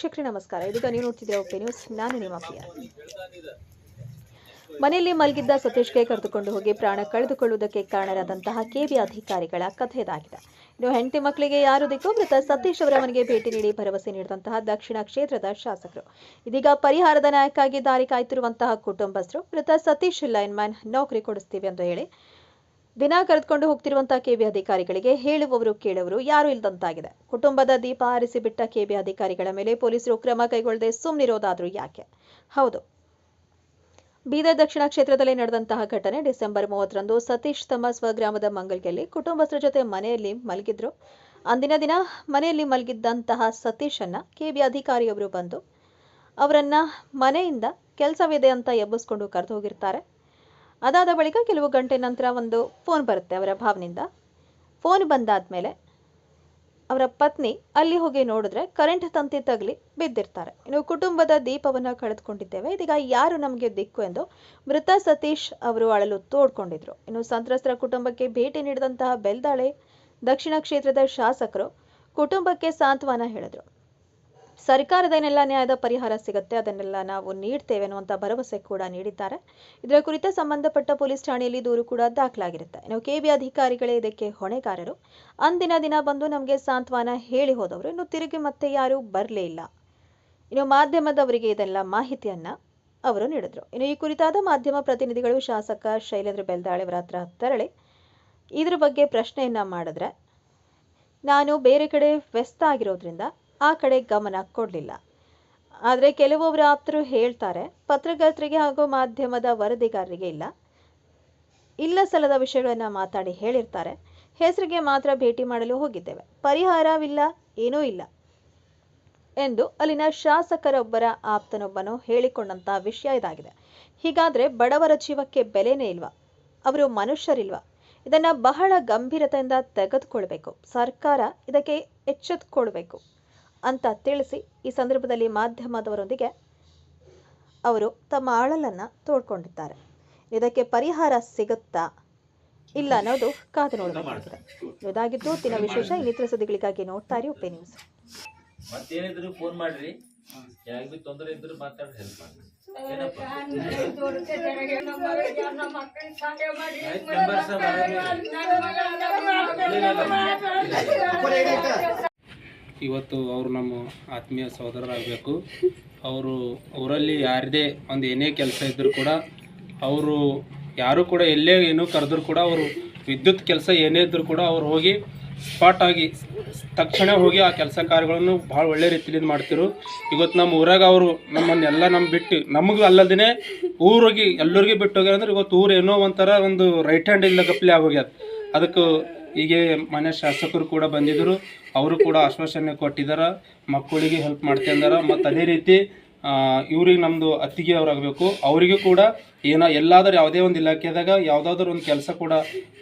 ವೀಕ್ಷಕರೇ, ನಮಸ್ಕಾರ. ಇದೀಗ ನೀವು ನೋಡ್ತಿದ್ರೆ ಓಕೆ ನ್ಯೂಸ್. ನಾನು ನಿಮ್ಮ ಪ್ರಿಯ. ಮನೆಯಲ್ಲಿ ಮಲಗಿದ್ದ ಸತೀಶ್ಗೆ ಕರೆದುಕೊಂಡು ಹೋಗಿ ಪ್ರಾಣ ಕಳೆದುಕೊಳ್ಳುವುದಕ್ಕೆ ಕಾರಣರಾದಂತಹ ಕೆಬಿ ಅಧಿಕಾರಿಗಳ ಕಥೆ ಇದಾಗಿದೆ ಇನ್ನು ಹೆಂಡತಿ ಮಕ್ಕಳಿಗೆ ಯಾರು ದಿಕ್ಕು? ಮೃತ ಸತೀಶ್ ಅವರ ಮನೆಗೆ ಭೇಟಿ ನೀಡಿ ಭರವಸೆ ನೀಡಿದಂತಹ ದಕ್ಷಿಣ ಕ್ಷೇತ್ರದ ಶಾಸಕರು. ಇದೀಗ ಪರಿಹಾರದ ನಾಯಕಾಗಿ ದಾರಿ ಕಾಯ್ತಿರುವಂತಹ ಕುಟುಂಬಸ್ಥರು ಮೃತ ಸತೀಶ್ ಲೈನ್ಮ್ಯಾನ್ ನೌಕರಿ ಕೊಡಿಸ್ತೀವಿ ಎಂದು ಹೇಳಿ ದಿನ ಕರೆದುಕೊಂಡು ಹೋಗ್ತಿರುವಂತಹ ಕೆಬಿ ಅಧಿಕಾರಿಗಳಿಗೆ ಹೇಳುವವರು ಕೇಳುವರು ಯಾರು ಇಲ್ಲದಂತಾಗಿದೆ ಕುಟುಂಬದ ದೀಪ ಆರಿಸಿಬಿಟ್ಟ ಕೆಬಿ ಅಧಿಕಾರಿಗಳ ಮೇಲೆ ಪೊಲೀಸರು ಕ್ರಮ ಕೈಗೊಳ್ಳದೆ ಸುಮ್ಮನಿರೋದಾದ್ರೂ ಯಾಕೆ? ಹೌದು. ಬೀದರ್ ದಕ್ಷಿಣ ಕ್ಷೇತ್ರದಲ್ಲಿ ನಡೆದಂತಹ ಘಟನೆ ಡಿಸೆಂಬರ್ ಮೂವತ್ತರಂದು ಸತೀಶ್ ತಮ್ಮ ಸ್ವಗ್ರಾಮದ ಮಂಗಲ್ಗೆಯಲ್ಲಿ ಕುಟುಂಬಸ್ಥರ ಜೊತೆ ಮನೆಯಲ್ಲಿ ಮಲಗಿದ್ರು. ಅಂದಿನ ದಿನ ಮನೆಯಲ್ಲಿ ಮಲಗಿದ್ದಂತಹ ಸತೀಶನ್ನ ಕೆಬಿ ಅಧಿಕಾರಿಯೊಬ್ಬರು ಬಂದು ಅವರನ್ನ ಮನೆಯಿಂದ ಕೆಲಸವಿದೆ ಅಂತ ಎಬ್ಬಿಸ್ಕೊಂಡು ಕರೆದು ಹೋಗಿರ್ತಾರೆ. ಅದಾದ ಬಳಿಕ ಕೆಲವು ಗಂಟೆ ನಂತರ ಒಂದು ಫೋನ್ ಬರುತ್ತೆ ಅವರ ಭಾವನಿಂದ. ಫೋನ್ ಬಂದಾದ ಮೇಲೆ ಅವರ ಪತ್ನಿ ಅಲ್ಲಿ ಹೋಗಿ ನೋಡಿದ್ರೆ ಕರೆಂಟ್ ತಂತಿ ತಗಲಿ ಬಿದ್ದಿರ್ತಾರೆ. ಇನ್ನು ಕುಟುಂಬದ ದೀಪವನ್ನ ಕಳೆದುಕೊಂಡಿದ್ದೇವೆ. ಇದೀಗ ಯಾರು ನಮಗೆ ದಿಕ್ಕು ಎಂದು ಮೃತ ಸತೀಶ್ ಅವರು ಅಳಲು ತೋಡ್ಕೊಂಡಿದ್ರು. ಇನ್ನು ಸಂತ್ರಸ್ತರ ಕುಟುಂಬಕ್ಕೆ ಭೇಟಿ ನೀಡಿದಂತಹ ಬೆಲ್ದಾಳೆ ದಕ್ಷಿಣ ಕ್ಷೇತ್ರದ ಶಾಸಕರು ಕುಟುಂಬಕ್ಕೆ ಸಾಂತ್ವನ ಹೇಳಿದ್ರು. ಸರ್ಕಾರದ ಏನೆಲ್ಲ ನ್ಯಾಯದ ಪರಿಹಾರ ಸಿಗುತ್ತೆ, ಅದನ್ನೆಲ್ಲ ನಾವು ನೀಡ್ತೇವೆ ಅನ್ನುವಂಥ ಭರವಸೆ ಕೂಡ ನೀಡಿದ್ದಾರೆ. ಇದರ ಕುರಿತ ಸಂಬಂಧಪಟ್ಟ ಪೊಲೀಸ್ ಠಾಣೆಯಲ್ಲಿ ದೂರು ಕೂಡ ದಾಖಲಾಗಿರುತ್ತೆ. ಇನ್ನು ಕೆಬಿ ಅಧಿಕಾರಿಗಳೇ ಇದಕ್ಕೆ ಹೊಣೆಗಾರರು. ಅಂದಿನ ದಿನ ಬಂದು ನಮಗೆ ಸಾಂತ್ವನ ಹೇಳಿ ಹೋದವರು. ಇನ್ನು ತಿರುಗಿ ಮತ್ತೆ ಯಾರೂ ಬರಲೇ ಇಲ್ಲ. ಇನ್ನು ಮಾಧ್ಯಮದವರಿಗೆ ಇದೆಲ್ಲ ಮಾಹಿತಿಯನ್ನ ಅವರು ನೀಡಿದ್ರು. ಇನ್ನು ಈ ಕುರಿತಾದ ಮಾಧ್ಯಮ ಪ್ರತಿನಿಧಿಗಳು ಶಾಸಕ ಶೈಲೇಂದ್ರ ಬೆಲ್ದಾಳೆ ಅವರ ಹತ್ರ ತೆರಳಿ ಇದ್ರ ಬಗ್ಗೆ ಪ್ರಶ್ನೆಯನ್ನ ಮಾಡಿದ್ರೆ, ನಾನು ಬೇರೆ ಕಡೆ ವ್ಯಸ್ತ ಆಗಿರೋದ್ರಿಂದ ಆ ಕಡೆ ಗಮನ ಕೊಡಲಿಲ್ಲ. ಆದರೆ ಕೆಲವೊಬ್ಬರು ಆಪ್ತರು ಹೇಳ್ತಾರೆ, ಪತ್ರಕರ್ತರಿಗೆ ಹಾಗೂ ಮಾಧ್ಯಮದ ವರದಿಗಾರರಿಗೆ ಇಲ್ಲ. ಇಲ್ಲ ಸಲ್ಲದ ವಿಷಯಗಳನ್ನು ಮಾತಾಡಿ ಹೇಳಿರ್ತಾರೆ. ಹೆಸರಿಗೆ ಮಾತ್ರ ಭೇಟಿ ಮಾಡಲು ಹೋಗಿದ್ದೇವೆ. ಪರಿಹಾರವಿಲ್ಲ, ಏನೂ ಇಲ್ಲ ಎಂದು ಅಲ್ಲಿನ ಶಾಸಕರೊಬ್ಬರ ಆಪ್ತನೊಬ್ಬನು ಹೇಳಿಕೊಂಡಂತಹ ವಿಷಯ ಇದಾಗಿದೆ. ಹೀಗಾದ್ರೆ ಬಡವರ ಜೀವಕ್ಕೆ ಬೆಲೆನೇ ಇಲ್ವಾ? ಅವರು ಮನುಷ್ಯರಿಲ್ವಾ? ಇದನ್ನ ಬಹಳ ಗಂಭೀರತೆಯಿಂದ ತೆಗೆದುಕೊಳ್ಬೇಕು. ಸರ್ಕಾರ ಇದಕ್ಕೆ ಎಚ್ಚೆತ್ತುಕೊಳ್ಬೇಕು ಅಂತ ತಿಳಿಸಿ ಈ ಸಂದರ್ಭದಲ್ಲಿ ಮಾಧ್ಯಮದವರೊಂದಿಗೆ ಅವರು ತಮ್ಮ ಅಳಲನ್ನು ತೋಡ್ಕೊಂಡಿದ್ದಾರೆ. ಇದಕ್ಕೆ ಪರಿಹಾರ ಸಿಗುತ್ತಾ ಇಲ್ಲ ಅನ್ನೋದು ಕಾದು ನೋಡಬೇಕಾಗಿದೆ ಇದಾಗಿದ್ದು ದಿನ ವಿಶೇಷ ಇನ್ನಿತರ ಸುದ್ದಿಗಳಿಗಾಗಿ ನೋಡ್ತಾ ಇರಿ ನ್ಯೂಸ್. ಮತ್ತೇನಿದ್ರು ಫೋನ್ ಮಾಡ್ರಿ. ಯಾಕೆ ಬಿ ತೊಂದರೆ ಇದ್ರು ಮಾತಾಡಿ ಹೆಲ್ಪ್ ಮಾಡಿ ನಂಬರ್ ಸಹ ಇವತ್ತು ಅವರು ನಮ್ಮ ಆತ್ಮೀಯ ಸಹೋದರರಾಗಬೇಕು ಅವರು ಊರಲ್ಲಿ ಯಾರದೇ ಒಂದು ಏನೇ ಕೆಲಸ ಇದ್ದರೂ ಕೂಡ ಅವರು ಯಾರು ಕೂಡ ಎಲ್ಲೇ ಏನೂ ಕರೆದ್ರು ಕೂಡ ಅವರು ವಿದ್ಯುತ್ ಕೆಲಸ ಏನೇ ಇದ್ದರೂ ಕೂಡ ಅವ್ರು ಹೋಗಿ ಸ್ಪಾಟ್ ಆಗಿ ತಕ್ಷಣ ಹೋಗಿ ಆ ಕೆಲಸ ಕಾರ್ಯಗಳನ್ನು ಭಾಳ ಒಳ್ಳೆ ರೀತಿಯಿಂದ ಮಾಡ್ತಿರು. ಇವತ್ತು ನಮ್ಮ ಊರಾಗ ಅವರು ನಮ್ಮನ್ನೆಲ್ಲ ನಮ್ಮ ಬಿಟ್ಟು ನಮಗೂ ಅಲ್ಲದೇ ಊರಿಗೆ ಎಲ್ಲರಿಗೂ ಬಿಟ್ಟು ಹೋಗ್ಯಾರ ಅಂದ್ರೆ ಇವತ್ತು ಊರು ಏನೋ ಒಂಥರ ಒಂದು ರೈಟ್ ಹ್ಯಾಂಡ್ ಇಲ್ಲ ಗಪ್ಲೆ ಆಗೋಗ್ಯದ. ಅದಕ್ಕೆ ಹೀಗೆ ಮನೆ ಶಾಸಕರು ಕೂಡ ಬಂದಿದ್ದರು. ಅವರು ಕೂಡ ಆಶ್ವಾಸನೆ ಕೊಟ್ಟಿದ್ದಾರೆ. ಮಕ್ಕಳಿಗೆ ಹೆಲ್ಪ್ ಮಾಡ್ತಿದ್ದಾರೆ ಮತ್ತು ಅದೇ ರೀತಿ ಇವ್ರಿಗೆ ನಮ್ಮದು ಅತ್ತಿಗೆ ಅವರಾಗಬೇಕು. ಅವರಿಗೂ ಕೂಡ ಏನೋ ಎಲ್ಲಾದರೂ ಯಾವುದೇ ಒಂದು ಇಲಾಖೆದಾಗ ಯಾವುದಾದ್ರೂ ಒಂದು ಕೆಲಸ ಕೂಡ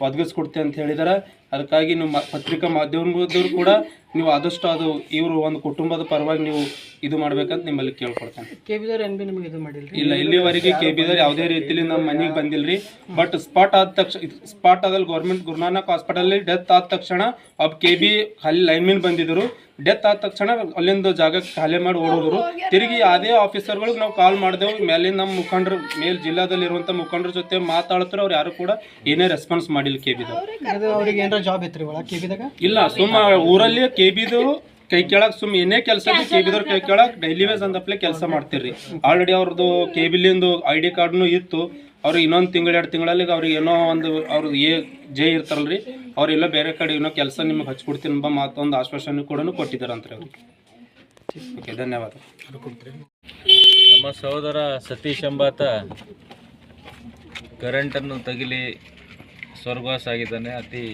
ಒದಗಿಸ್ಕೊಡ್ತೆ ಅಂತ ಹೇಳಿದ್ದಾರೆ. ಅದಕ್ಕಾಗಿ ನೀವು ಪತ್ರಿಕಾ ಮಾಧ್ಯಮದವರು ಕೂಡ ನೀವು ಆದಷ್ಟು ಅದು ಇವರು ಒಂದು ಕುಟುಂಬದ ಪರವಾಗಿ ನೀವು ಇದು ಮಾಡ್ಬೇಕಂತ ನಿಮ್ಮಲ್ಲಿ ಕೇಳ್ಕೊಡ್ತೇನೆ. ಕೆಬಿದವ್ರು ಏನ್ ಬಿ ನಿಮ್ಗೆ ಇದು ಮಾಡಿಲ್ರಿ? ಇಲ್ಲ ಇಲ್ಲಿವರೆಗೆ ಕೆ ಬಿದರ್ ಯಾವುದೇ ರೀತಿಲಿ ನಮ್ಮ ಮನೆಗೆ ಬಂದಿಲ್ರಿ. ಬಟ್ ಸ್ಪಾಟ್ ಆದ ತಕ್ಷಣ ಸ್ಪಾಟ್ ಆದಲ್ಲಿ ಗೌರ್ಮೆಂಟ್ ಗುರುನಾನಕ್ ಹಾಸ್ಪಿಟಲ್ ಡೆತ್ ಆದ ತಕ್ಷಣ ಅಬ್ ಕೆ ಬಿ ಲೈನ್ ಮೇನ್ ಬಂದಿದ್ರು. ಡೆತ್ ಆದ ತಕ್ಷಣ ಅಲ್ಲಿಂದ ಜಾಗ ಖಾಲಿ ಮಾಡಿ ಓಡೋದ್ರು. ತಿರುಗಿ ಅದೇ ಆಫೀಸರ್ಗಳಿಗೆ ನಾವು ಕಾಲ್ ಮಾಡಿದೆವು. ಮೇಲೆ ನಮ್ಮ ಮುಖಂಡರು ಮೇಲ್ ಜಿಲ್ಲಾದಲ್ಲಿರುವಂಥ ಮುಖಂಡರ ಜೊತೆ ಮಾತಾಡ್ತಾರೆ ಅವ್ರು ಯಾರು ಕೂಡ ಏನೇ ರೆಸ್ಪಾನ್ಸ್ ಮಾಡಿಲ್ಲ ಕೆ ಬಿದವ್ರು ಜಾಬ್ ಐತ್ರಿ ಒಳಗೆ ಇಲ್ಲ ಸುಮ್ಮ ಊರಲ್ಲಿ ಕೆ ಬಿದು ಕೈ ಕೆಳಗ್ ಸುಮ್ ಏನೇ ಕೆಲಸ ಕೆ ಬಿದವ್ರ ಕೈ ಕೆಳಗ್ ಡೈಲಿ ವೇಸ್ ಅಂದಪ್ಲೆ ಕೆಲಸ ಮಾಡ್ತಿರ್ರಿ. ಆಲ್ರೆಡಿ ಅವ್ರದ್ದು ಕೆ ಬಿಲಿಂದು ಐ ಡಿ ಕಾರ್ಡ್ನು ಇತ್ತು. ಅವ್ರಿಗೆ ಇನ್ನೊಂದು ತಿಂಗಳು ಎರಡು ತಿಂಗಳಲ್ಲಿ ಅವ್ರಿಗೆ ಏನೋ ಒಂದು ಅವ್ರದ್ದು ಏ ಜೆ ಇರ್ತಾರಲ್ರಿ ಅವ್ರೆಲ್ಲ ಬೇರೆ ಕಡೆ ಏನೋ ಕೆಲಸ ನಿಮ್ಗೆ ಹಚ್ಕೊಡ್ತೀನಿ ಎಂಬ ಮಾತೊಂದು ಆಶ್ವಾಸನೆ ಕೂಡ ಕೊಟ್ಟಿದ್ದಾರಂತ್ರಿ ಅವ್ರಿಗೆ ಓಕೆ ಧನ್ಯವಾದ. ನಮ್ಮ ಸಹೋದರ ಸತೀಶ್ ಎಂಬಾತ ಕರೆಂಟನ್ನು ತಗಿಲಿ ಸ್ವರ್ಗವಾಸ ಆಗಿದ್ದಾನೆ. ಅತಿ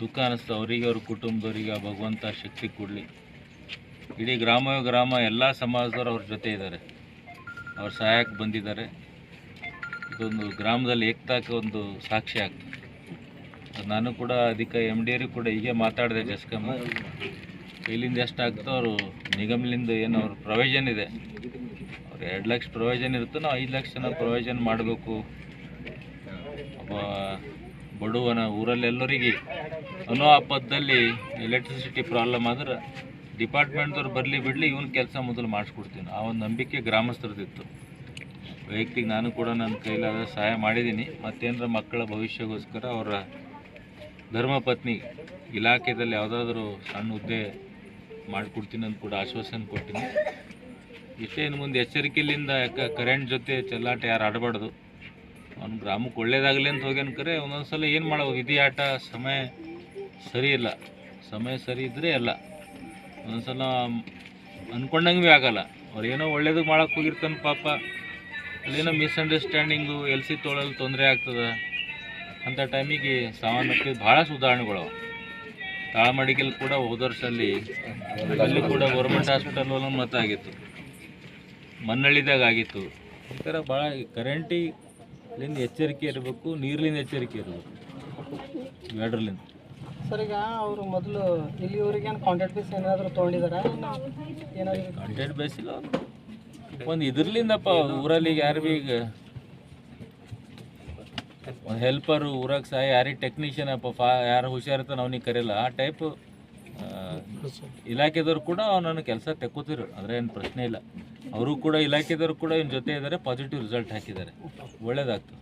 ದುಃಖ ಅನ್ನಿಸ್ತು ಅವರಿಗೆ, ಅವ್ರ ಕುಟುಂಬದವರಿಗೆ, ಆ ಭಗವಂತ ಶಕ್ತಿ ಕೊಡಲಿ. ಇಡೀ ಗ್ರಾಮ ಗ್ರಾಮ ಎಲ್ಲ ಸಮಾಜದವರು ಅವ್ರ ಜೊತೆ ಇದ್ದಾರೆ. ಅವ್ರ ಸಹಾಯಕ್ಕೆ ಬಂದಿದ್ದಾರೆ. ಇದೊಂದು ಗ್ರಾಮದಲ್ಲಿ ಏಕ್ತಾಕ ಒಂದು ಸಾಕ್ಷಿ ಆಗ್ತದೆ. ನಾನು ಕೂಡ ಅದಕ್ಕೆ ಎಂ ಡಿ ಕೂಡ ಹೀಗೆ ಮಾತಾಡಿದೆ ಜಸ್ಕಮ್ಮ. ಕೈಲಿಂದ ಎಷ್ಟಾಗ್ತೋ ಅವರು ನಿಗಮಲಿಂದ ಏನು ಅವ್ರ ಪ್ರೊವಿಷನ್ ಇದೆ. ಅವ್ರು ಎರಡು ಲಕ್ಷ ಪ್ರೊವಿಷನ್ ಇರುತ್ತೆ ನಾವು ಐದು ಲಕ್ಷ ಜನ ಪ್ರೊವಿಷನ್ ಮಾಡಬೇಕು. ಒಬ್ಬ ಬಡವನ ಊರಲ್ಲಿ ಎಲ್ಲರಿಗೆ ಅನ್ನೋ ಹಬ್ಬದಲ್ಲಿ ಎಲೆಕ್ಟ್ರಿಸಿಟಿ ಪ್ರಾಬ್ಲಮ್ ಆದ್ರೆ ಡಿಪಾರ್ಟ್ಮೆಂಟ್ದವ್ರು ಬರಲಿ ಬಿಡಲಿ ಇವನ್ ಕೆಲಸ ಮೊದಲು ಮಾಡಿಸ್ಕೊಡ್ತೀನಿ. ಆ ಒಂದು ನಂಬಿಕೆ ಗ್ರಾಮಸ್ಥರದಿತ್ತು. ವೈಯಕ್ತಿಕ ನಾನು ಕೂಡ ನನ್ನ ಕೈಲಾದ ಸಹಾಯ ಮಾಡಿದ್ದೀನಿ ಮತ್ತೇನರ ಮಕ್ಕಳ ಭವಿಷ್ಯಗೋಸ್ಕರ ಅವರ ಧರ್ಮಪತ್ನಿ ಇಲಾಖೆಯಲ್ಲಿ ಯಾವುದಾದ್ರೂ ಸಣ್ಣ ಹುದ್ದೆ ಮಾಡಿಕೊಡ್ತೀನಿ ಅಂತ ಕೂಡ ಆಶ್ವಾಸನೆ ಕೊಟ್ಟಿನಿ. ಇಷ್ಟೇ ಇನ್ನು ಮುಂದೆ ಎಚ್ಚರಿಕೆಯಿಂದ ಯಾಕೆ ಕರೆಂಟ್ ಜೊತೆ ಚೆಲ್ಲಾಟ ಯಾರು ಆಡಬಾರ್ದು. ಅವ್ನು ಗ್ರಾಮಕ್ಕೆ ಒಳ್ಳೇದಾಗಲಿ ಅಂತ ಹೋಗ್ಯಾನ ಕರೆ ಒಂದೊಂದು ಸಲ ಏನು ಮಾಡೋದು ವಿಧಿ ಆಟ, ಸಮಯ ಸರಿ ಇಲ್ಲ. ಸಮಯ ಸರಿ ಇದ್ದರೆ ಎಲ್ಲ. ಒಂದೊಂದು ಸಲ ಅಂದ್ಕೊಂಡಂಗೆ ಭೀ ಆಗಲ್ಲ. ಅವ್ರು ಏನೋ ಒಳ್ಳೇದು ಮಾಡಕ್ಕೆ ಹೋಗಿರ್ತಾನೆ ಪಾಪ. ಅಲ್ಲೇನೋ ಮಿಸ್ಅಂಡರ್ಸ್ಟ್ಯಾಂಡಿಂಗು ಎಲ್ ಸಿ ತೊಳಲು ತೊಂದರೆ ಆಗ್ತದೆ. ಅಂಥ ಟೈಮಿಗೆ ಸಾವನ್ನಪ್ಪಿದ ಭಾಳ ಸುಧಾರಣೆಗಳು ತಾಳಮಡಿಗೆಲ್ ಕೂಡ ಹೋದ ಅಲ್ಲಿ ಅಲ್ಲಿ ಕೂಡ ಗೌರ್ಮೆಂಟ್ ಹಾಸ್ಪಿಟಲ್ ಮತ ಆಗಿತ್ತು. ಮನ್ನಳ್ಳಿದಾಗ ಆಗಿತ್ತು. ಈ ಥರ ಭಾಳ ಕರೆಂಟಿಲಿಂದ ಎಚ್ಚರಿಕೆ ಇರಬೇಕು, ನೀರ್ಲಿಂದ ಎಚ್ಚರಿಕೆ ಇರಬೇಕು. ಎರಡರಲ್ಲಿಂದ ಸರ್, ಈಗ ಅವರು ಮೊದಲು ಇಲ್ಲಿವರೆಗೆ ಏನು ಕಾಂಟ್ಯಾಕ್ಟ್ ಬೇಸ್ ಏನಾದರೂ ತೊಗೊಂಡಿದಾರಾ? ಏನಾದರೂ ಬೇಸ್ ಇಲ್ಲ ಒಂದು ಇದ್ರಲಿಂದಪ್ಪ ಊರಲ್ಲಿ ಯಾರು ಭೀ ಈಗ ಒಂದು ಹೆಲ್ಪರು ಊರಾಗ ಸಹ ಯಾರಿಗೆ ಟೆಕ್ನಿಷಿಯನ್ ಅಪ್ಪ, ಫಾ ಯಾರು ಹುಷಾರಿರ್ತಾನೆ ಅವ್ನಿಗೆ ಕರೆಯಲ್ಲ. ಆ ಟೈಪ್ ಇಲಾಖೆದವ್ರು ಕೂಡ ನನ್ನ ಕೆಲಸ ತೆಕ್ಕೋತಿರು ಆದರೆ ಏನು ಪ್ರಶ್ನೆ ಇಲ್ಲ. ಅವರು ಕೂಡ ಇಲಾಖೆದವ್ರು ಕೂಡ ಇವ್ನ ಜೊತೆ ಇದ್ದಾರೆ ಪಾಸಿಟಿವ್ ರಿಸಲ್ಟ್ ಹಾಕಿದ್ದಾರೆ. ಒಳ್ಳೇದಾಗ್ತದೆ